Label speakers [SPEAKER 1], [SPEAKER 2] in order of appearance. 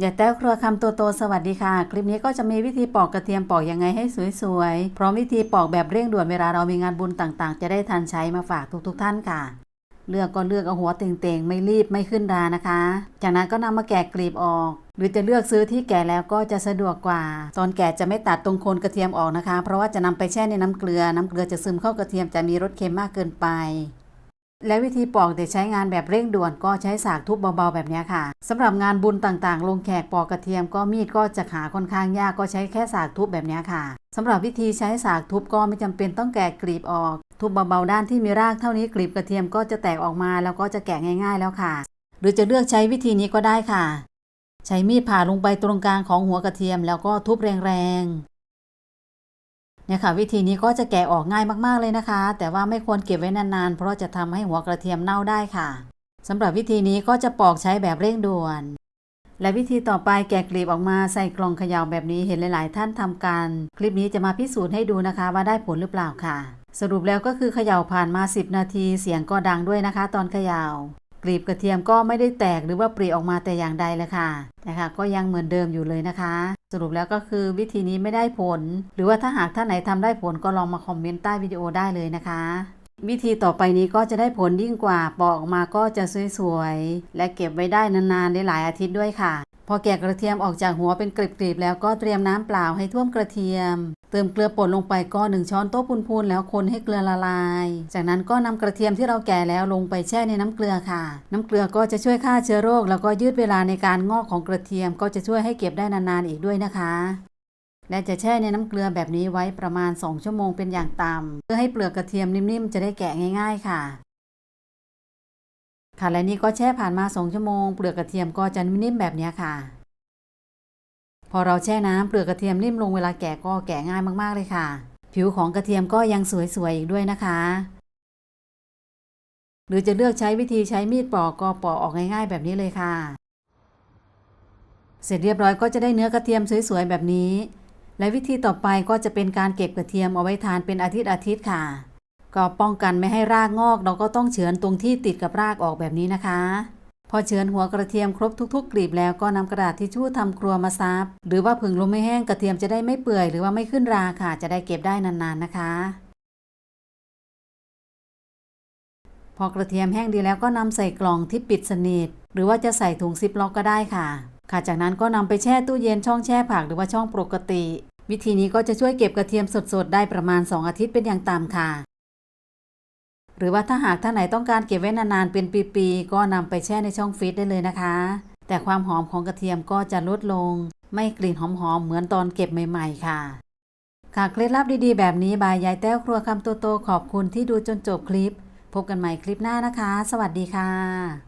[SPEAKER 1] อย่าแต้วครัวคำตัวโตสวัสดีค่ะ คลิปนี้ก็จะมีวิธีปอกกระเทียมปอกยังไงให้สวยๆ พร้อมวิธีปอกแบบเร่งด่วนเวลาเรามีงานบุญต่างๆ จะได้ทันใช้มาฝากทุกๆท่านค่ะ เลือกก็เลือกเอาหัวเต่งๆ ไม่รีบไม่ขึ้นรานะคะ จากนั้นก็นำมาแกะกลีบออก หรือจะเลือกซื้อที่แก่แล้วก็จะสะดวกกว่า ตอนแกะจะไม่ตัดตรงโคนกระเทียมออกนะคะ เพราะว่าจะนำไปแช่ในน้ำเกลือ น้ำเกลือจะซึมเข้ากระเทียมจะมีรสเค็มมากเกินไป และวิธีปอกเด็กใช้งานแบบเร่งด่วนก็ใช้สากทุบเบาๆแบบนี้ค่ะสำหรับงานบุญต่างๆ ลงแขกปอกกระเทียมก็มีดก็จะขาค่อนข้างยากก็ใช้แค่สากทุบแบบนี้ค่ะสำหรับวิธีใช้สากทุบก็ไม่จำเป็นต้องแกะกลีบออก ทุบเบาๆด้านที่มีรากเท่านี้กลีบกระเทียมก็จะแตกออกมาแล้วก็จะแกะง่าย ๆแล้วค่ะ หรือจะเลือกใช้วิธีนี้ก็ได้ค่ะ ใช้มีดผ่าลงไปตรงกลางของหัวกระเทียม แล้วก็ทุบแรงๆ เนี่ยค่ะวิธีนี้ก็จะแกะออกง่ายมากๆเลยนะคะ แต่ว่าไม่ควรเก็บไว้นานๆ เพราะจะทำให้หัวกระเทียมเน่าได้ค่ะสำหรับวิธีนี้ก็จะปอกใช้แบบเร่งด่วน และวิธีต่อไปแกะกลีบออกมาใส่กล่องเขย่าแบบนี้เห็นหลาย ๆ ท่านทำกัน คลิปนี้จะมาพิสูจน์ให้ดูนะคะ ว่าได้ผลหรือเปล่าค่ะ สรุปแล้วก็คือเขย่าผ่านมา 10 นาที เสียงก็ดังด้วยนะคะ ตอนเขย่า กลีบกระเทียมก็ไม่ได้แตกหรือว่าปริออกมาแต่อย่างใดเลยค่ะนะคะก็ยังเหมือนเดิมอยู่เลยนะคะ สรุปแล้วก็คือวิธีนี้ไม่ได้ผล หรือว่าถ้าหากท่านไหนทำได้ผลก็ลองมาคอมเมนต์ใต้วิดีโอได้เลยนะคะวิธีต่อไปนี้ก็จะได้ผลยิ่งกว่าปอกออกมาก็จะสวยๆ และเก็บไว้ได้นานๆได้หลายอาทิตย์ด้วยค่ะ พอแกะกระเทียมออกจากหัวเป็นกลีบๆแล้วก็เตรียมน้ำเปล่าให้ท่วมกระเทียม เติมเกลือป่นลงไปก็หนึ่งช้อนโต๊ะพูนๆแล้วคนให้เกลือละลาย จากนั้นก็นำกระเทียมที่เราแก่แล้วลงไปแช่ในน้ำเกลือค่ะ น้ำเกลือก็จะช่วยฆ่าเชื้อโรค แล้วก็ยืดเวลาในการงอกของกระเทียมก็จะช่วยให้เก็บได้นานๆอีกด้วยนะคะ และจะแช่ในน้ำเกลือแบบนี้ไว้ประมาณ 2 ชั่วโมงเป็นอย่างต่ำเพื่อให้เปลือกกระเทียมนิ่มๆ จะได้แกะง่าย ๆค่ะ ค่ะและนี่ก็แช่ผ่านมา 2 ชั่วโมง เปลือกกระเทียมก็จะนิ่มๆแบบนี้ค่ะ พอเราแช่น้ำเปลือกกระเทียมนิ่มลงเวลาแกะก็แกะง่ายมากๆเลยค่ะ ผิวของกระเทียมก็ยังสวยๆอีกด้วยนะคะ หรือจะเลือกใช้วิธีใช้มีดปอกก็ปอกออกง่าย ๆ แบบนี้เลยค่ะ เสร็จเรียบร้อยก็จะได้เนื้อกระเทียมสวยๆแบบนี้ และวิธีต่อไปก็จะเป็นการเก็บกระเทียมเอาไว้ทานเป็นอาทิตย์อาทิตย์ค่ะ ก็ป้องกันไม่ให้รากงอก เราก็ต้องเฉือนตรงที่ติดกับรากออกแบบนี้นะคะ พอเฉือนหัวกระเทียมครบทุกๆกลีบแล้วก็นำกระดาษทิชชู่ทำครัวมาซับหรือว่าผึ่งลมไม่แห้งกระเทียมจะได้ไม่เปื่อยหรือว่าไม่ขึ้นราค่ะ จะได้เก็บได้นานๆนะคะ พอกระเทียมแห้งดีแล้วก็นำใส่กล่องที่ปิดสนิทหรือว่าจะใส่ถุงซิปล็อกก็ได้ค่ะ ค่ะจากนั้นก็นำไปแช่ตู้เย็นช่องแช่ผักหรือว่าช่องปกติ วิธีนี้ก็จะช่วยเก็บกระเทียมสดๆได้ประมาณ 2 อาทิตย์เป็นอย่างต่ำค่ะ หรือว่าถ้าหากท่านไหนต้องการเก็บไว้นานๆเป็นปีๆก็นำไปแช่ในช่องฟรีซได้เลยนะคะ แต่ความหอมของกระเทียมก็จะลดลง ไม่กลิ่นหอมๆเหมือนตอนเก็บใหม่ ๆ ค่ะค่ะเคล็ดลับดีๆ แบบนี้บายยายแต้วครัวคำโตๆขอบคุณที่ดูจนจบคลิป พบกันใหม่คลิปหน้านะคะ สวัสดีค่ะ